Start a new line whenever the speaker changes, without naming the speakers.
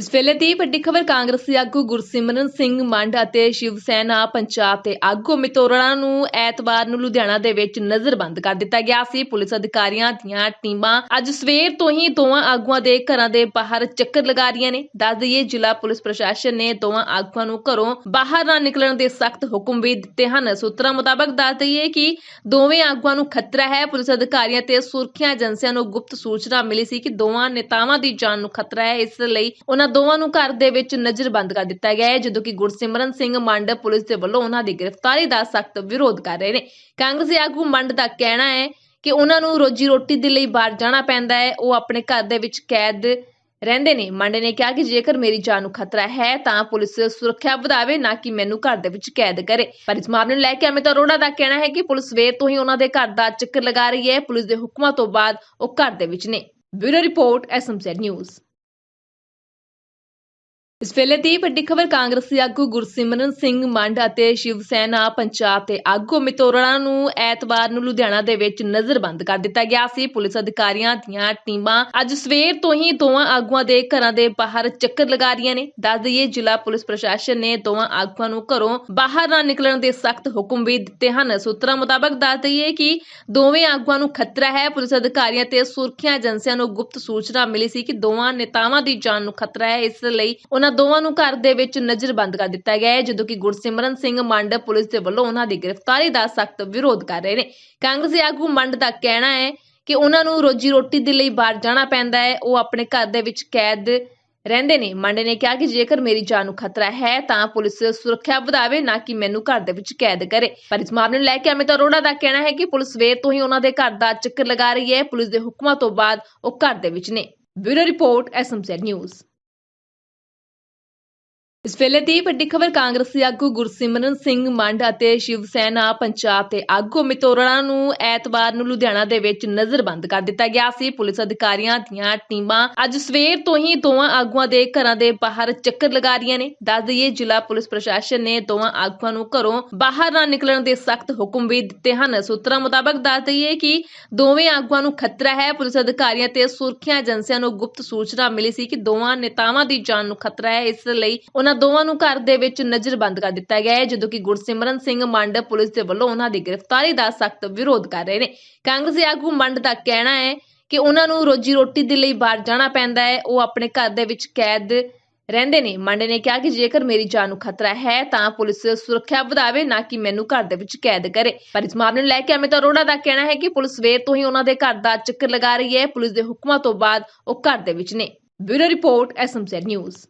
ਇਸ ਵੇਲੇ ਦੀ ਵੱਡੀ ਖਬਰ ਕਾਂਗਰਸੀ ਆਗੂ ਗੁਰਸਿਮਰਨ ਸਿੰਘ ਮੰਡ ਅਤੇ ਸ਼ਿਵ ਸੈਨਾ ਪੰਜਾਬ ਦੇ ਆਗੂ ਮਿਤੋਰਣਾ ਨੂੰ ਐਤਵਾਰ ਨੂੰ ਲੁਧਿਆਣਾ ਦੇ ਵਿੱਚ ਨਜ਼ਰਬੰਦ ਕਰ ਦਿੱਤਾ ਗਿਆ ਸੀ। ਪੁਲਿਸ ਅਧਿਕਾਰੀਆਂ ਦੀਆਂ ਟੀਮਾਂ ਅੱਜ ਸਵੇਰ ਤੋਂ ਹੀ ਦੋਵਾਂ ਆਗੂਆਂ ਦੇ ਘਰਾਂ ਦੇ ਬਾਹਰ ਚੱਕਰ ਲਗਾ ਰਹੀਆਂ ਨੇ। ਦੱਸ ਦਈਏ, ਜ਼ਿਲ੍ਹਾ ਪੁਲਿਸ ਪ੍ਰਸ਼ਾਸਨ ਨੇ ਦੋਵਾਂ ਆਗੂਆਂ ਨੂੰ ਘਰੋਂ ਬਾਹਰ ਨਾ ਨਿਕਲਣ ਦੇ ਸਖਤ ਹੁਕਮ ਵੀ ਦਿੱਤੇ ਹਨ। ਸੂਤਰਾਂ ਮੁਤਾਬਕ ਦੱਸ ਦਈਏ ਕਿ ਦੋਵੇਂ ਆਗੂਆਂ ਨੂੰ ਖਤਰਾ ਹੈ। ਪੁਲਿਸ ਅਧਿਕਾਰੀਆਂ ਤੇ ਸੁਰੱਖਿਆ ਏਜੰਸੀਆਂ ਨੂੰ ਗੁਪਤ ਸੂਚਨਾ ਮਿਲੀ ਸੀ ਕਿ ਦੋਵਾਂ ਨੇਤਾਵਾਂ ਦੀ ਜਾਨ ਨੂੰ ਖਤਰਾ ਹੈ। ਇਸ ਲਈ ਉਹਨਾਂ ਦੋਵਾਂ ਨੂੰ ਘਰ ਦੇ ਵਿੱਚ ਨਜ਼ਰਬੰਦ ਕਰ ਦਿੱਤਾ ਗਿਆ ਹੈ, ਜਦੋਂ ਕਿ ਗੁਰਸਿਮਰਨ ਸਿੰਘ ਮੰਡ ਪੁਲਿਸ ਦੇ ਵੱਲੋਂ ਉਹਨਾਂ ਦੀ ਗ੍ਰਿਫਤਾਰੀ ਦਾ ਸਖਤ ਵਿਰੋਧ ਕਰ ਰਹੇ ਨੇ। ਕਾਂਗਰਸੀ ਆਗੂ ਮੰਡ ਦਾ ਕਹਿਣਾ ਹੈ ਕਿ ਉਹਨਾਂ ਨੂੰ ਰੋਜੀ ਰੋਟੀ ਦੇ ਲਈ ਬਾਹਰ ਜਾਣਾ ਪੈਂਦਾ ਹੈ, ਉਹ ਆਪਣੇ ਘਰ ਦੇ ਵਿੱਚ ਕੈਦ ਰਹਿੰਦੇ ਨੇ। ਮੰਡ ਨੇ ਕਿਹਾ ਕਿ ਜੇਕਰ ਮੇਰੀ ਜਾਨ ਨੂੰ ਖਤਰਾ ਹੈ, ਤਾਂ ਪੁਲਿਸ ਸੁਰੱਖਿਆ ਵਧਾਵੇ, ਨਾ ਕਿ ਮੈਨੂੰ ਘਰ ਦੇ ਵਿੱਚ ਕੈਦ ਕਰੇ। ਪਰ ਇਸ ਮਾਮਲੇ ਨੂੰ ਲੈ ਕੇ ਅਮਿਤ ਅਰੋੜਾ ਦਾ ਕਹਿਣਾ ਹੈ ਕਿ ਪੁਲਿਸ ਸਵੇਰ ਤੋਂ ਹੀ ਉਹਨਾਂ ਦੇ ਘਰ ਦਾ ਚੱਕਰ ਲਗਾ ਰਹੀ ਹੈ। ਪੁਲਿਸ ਦੇ ਹੁਕਮਾਂ ਤੋਂ ਬਾਅਦ ਉਹ ਘਰ ਦੇ ਵਿੱਚ ਨੇ। Bureau report SMZ news. ਇਸ ਵੇਲੇ ਦੀ ਵੱਡੀ ਖਬਰ ਕਾਂਗਰਸੀ ਆਗੂ ਗੁਰਸਿਮਰਨ ਸਿੰਘ ਮੰਡ ਅਤੇ ਸ਼ਿਵ ਸੈਨਾ ਪੰਜਾਬ ਦੇ ਆਗੂ ਮਿਤੋਰਣਾ ਨੂੰ ਐਤਵਾਰ ਨੂੰ ਲੁਧਿਆਣਾ ਦੇ ਵਿੱਚ ਨਜ਼ਰਬੰਦ ਕਰ ਦਿੱਤਾ ਗਿਆ ਸੀ। ਪੁਲਿਸ ਅਧਿਕਾਰੀਆਂ ਦੀਆਂ ਟੀਮਾਂ ਅੱਜ ਸਵੇਰ ਤੋਂ ਹੀ ਦੋਵਾਂ ਆਗੂਆਂ ਦੇ ਘਰਾਂ ਦੇ ਬਾਹਰ ਚੱਕਰ ਲਗਾ ਰਹੀਆਂ ਨੇ। ਦੱਸ ਦਈਏ, ਜ਼ਿਲ੍ਹਾ ਪੁਲਿਸ ਪ੍ਰਸ਼ਾਸਨ ਨੇ ਦੋਵਾਂ ਆਗੂਆਂ ਨੂੰ ਘਰੋਂ ਬਾਹਰ ਨਾ ਨਿਕਲਣ ਦੇ ਸਖਤ ਹੁਕਮ ਵੀ ਦਿੱਤੇ ਹਨ। ਸੂਤਰਾਂ ਮੁਤਾਬਕ ਦੱਸ ਦਈਏ ਕਿ ਦੋਵੇਂ ਆਗੂਆਂ ਨੂੰ ਖਤਰਾ ਹੈ। ਪੁਲਿਸ ਅਧਿਕਾਰੀਆਂ ਤੇ ਸੁਰੱਖਿਆ ਏਜੰਸੀਆਂ ਨੂੰ ਗੁਪਤ ਸੂਚਨਾ ਮਿਲੀ ਸੀ ਕਿ ਦੋਵਾਂ ਨੇਤਾਵਾਂ ਦੀ ਜਾਨ ਨੂੰ ਖਤਰਾ ਹੈ। ਇਸ ਲਈ ਉਹਨਾਂ ਦੋਵਾਂ ਨੂੰ ਘਰ ਦੇ ਵਿੱਚ ਨਜ਼ਰਬੰਦ ਕਰ ਦਿੱਤਾ ਗਿਆ ਹੈ, ਜਦੋਂ ਕਿ ਗੁਰਸਿਮਰਨ ਸਿੰਘ ਮੰਡ ਪੁਲਿਸ ਦੇ ਵੱਲੋਂ ਉਹਨਾਂ ਦੀ ਗ੍ਰਿਫਤਾਰੀ ਦਾ ਸਖਤ ਵਿਰੋਧ ਕਰ ਰਹੇ ਨੇ। ਕਾਂਗਰਸੀ ਆਗੂ ਮੰਡ ਦਾ ਕਹਿਣਾ ਹੈ ਕਿ ਉਹਨਾਂ ਨੂੰ ਰੋਜੀ ਰੋਟੀ ਦੇ ਲਈ ਬਾਹਰ ਜਾਣਾ ਪੈਂਦਾ ਹੈ, ਉਹ ਆਪਣੇ ਘਰ ਦੇ ਵਿੱਚ ਕੈਦ ਰਹਿੰਦੇ ਨੇ। ਮੰਡੇ ਨੇ ਕਿਹਾ ਕਿ ਜੇਕਰ ਮੇਰੀ ਜਾਨ ਨੂੰ ਖਤਰਾ ਹੈ, ਤਾਂ ਪੁਲਿਸ ਸੁਰੱਖਿਆ ਵਧਾਵੇ, ਨਾ ਕਿ ਮੈਨੂੰ ਘਰ ਦੇ ਵਿੱਚ ਕੈਦ ਕਰੇ। ਪਰ ਇਸ ਮਾਮਲੇ ਨੂੰ ਲੈ ਕੇ ਅਮਿਤ ਅਰੋੜਾ ਦਾ ਕਹਿਣਾ ਹੈ ਕਿ ਪੁਲਿਸ ਸਵੇਰ ਤੋਂ ਹੀ ਉਹਨਾਂ ਦੇ ਘਰ ਦਾ ਚੱਕਰ ਲਗਾ ਰਹੀ ਹੈ। ਪੁਲਿਸ ਦੇ ਹੁਕਮਾਂ ਤੋਂ ਬਾਅਦ ਉਹ ਘਰ ਦੇ ਵਿੱਚ ਨੇ। Bureau report SMZ news. ਇਸ ਵੇਲੇ ਦੀ ਵੱਡੀ ਖਬਰ ਕਾਂਗਰਸੀ ਆਗੂ ਗੁਰਸਿਮਰਨ ਸਿੰਘ ਮੰਡ ਅਤੇ ਸ਼ਿਵ ਸੈਨਾ ਪੰਜਾਬ ਦੇ ਆਗੂ ਮਿਤੋਰਣਾ ਨੂੰ ਐਤਵਾਰ ਨੂੰ ਲੁਧਿਆਣਾ ਦੇ ਵਿੱਚ ਨਜ਼ਰਬੰਦ ਕਰ ਦਿੱਤਾ ਗਿਆ ਸੀ। ਪੁਲਿਸ ਅਧਿਕਾਰੀਆਂ ਦੀਆਂ ਟੀਮਾਂ ਅੱਜ ਸਵੇਰ ਤੋਂ ਹੀ ਦੋਵਾਂ ਆਗੂਆਂ ਦੇ ਘਰਾਂ ਦੇ ਬਾਹਰ ਚੱਕਰ ਲਗਾ ਰਹੀਆਂ ਨੇ। ਦੱਸ ਦਈਏ, ਜ਼ਿਲ੍ਹਾ ਪੁਲਿਸ ਪ੍ਰਸ਼ਾਸਨ ਨੇ ਦੋਵਾਂ ਆਗੂਆਂ ਨੂੰ ਘਰੋਂ ਬਾਹਰ ਨਾ ਨਿਕਲਣ ਦੇ ਸਖਤ ਹੁਕਮ ਵੀ ਦਿੱਤੇ ਹਨ। ਸੂਤਰਾਂ ਮੁਤਾਬਕ ਦੱਸ ਦਈਏ ਕਿ ਦੋਵੇਂ ਆਗੂਆਂ ਨੂੰ ਖਤਰਾ ਹੈ। ਪੁਲਿਸ ਅਧਿਕਾਰੀਆਂ ਤੇ ਸੁਰੱਖਿਆ ਏਜੰਸੀਆਂ ਨੂੰ ਗੁਪਤ ਸੂਚਨਾ ਮਿਲੀ ਸੀ ਕਿ ਦੋਵਾਂ ਨੇਤਾਵਾਂ ਦੀ ਜਾਨ ਨੂੰ ਖਤਰਾ ਹੈ। ਇਸ ਲਈ ਉਹਨਾਂ ਦੋਵਾਂ ਨੂੰ ਘਰ ਦੇ ਵਿੱਚ ਨਜ਼ਰਬੰਦ ਕਰ ਦਿੱਤਾ ਗਿਆ ਹੈ, ਜਦੋਂ ਕਿ ਗੁਰਸਿਮਰਨ ਸਿੰਘ ਮੰਡ ਪੁਲਿਸ ਦੇ ਵੱਲੋਂ ਉਹਨਾਂ ਦੀ ਗ੍ਰਿਫਤਾਰੀ ਦਾ ਸਖਤ ਵਿਰੋਧ ਕਰ ਰਹੇ ਨੇ। ਕਾਂਗਰਸੀ ਆਗੂ ਮੰਡ ਦਾ ਕਹਿਣਾ ਹੈ ਕਿ ਉਹਨਾਂ ਨੂੰ ਰੋਜੀ ਰੋਟੀ ਦੇ ਲਈ ਬਾਹਰ ਜਾਣਾ ਪੈਂਦਾ ਹੈ, ਉਹ ਆਪਣੇ ਘਰ ਦੇ ਵਿੱਚ ਕੈਦ ਰਹਿੰਦੇ ਨੇ। ਮੰਡੇ ਨੇ ਕਿਹਾ ਕਿ ਜੇਕਰ ਮੇਰੀ ਜਾਨ ਨੂੰ ਖਤਰਾ ਹੈ, ਤਾਂ ਪੁਲਿਸ ਸੁਰੱਖਿਆ ਵਧਾਵੇ, ਨਾ ਕਿ ਮੈਨੂੰ ਘਰ ਦੇ ਵਿੱਚ ਕੈਦ ਕਰੇ। ਪਰ ਇਸ ਮਾਮਲੇ ਨੂੰ ਲੈ ਕੇ ਅਮਿਤ ਅਰੋੜਾ ਦਾ ਕਹਿਣਾ ਹੈ ਕਿ ਪੁਲਿਸ ਸਵੇਰ ਤੋਂ ਹੀ ਉਹਨਾਂ ਦੇ ਘਰ ਦਾ ਚੱਕਰ ਲਗਾ ਰਹੀ ਹੈ। ਪੁਲਿਸ ਦੇ ਹੁਕਮਾਂ ਤੋਂ ਬਾਅਦ ਉਹ ਘਰ ਦੇ ਵਿੱਚ ਨੇ। Bureau report SMZ news.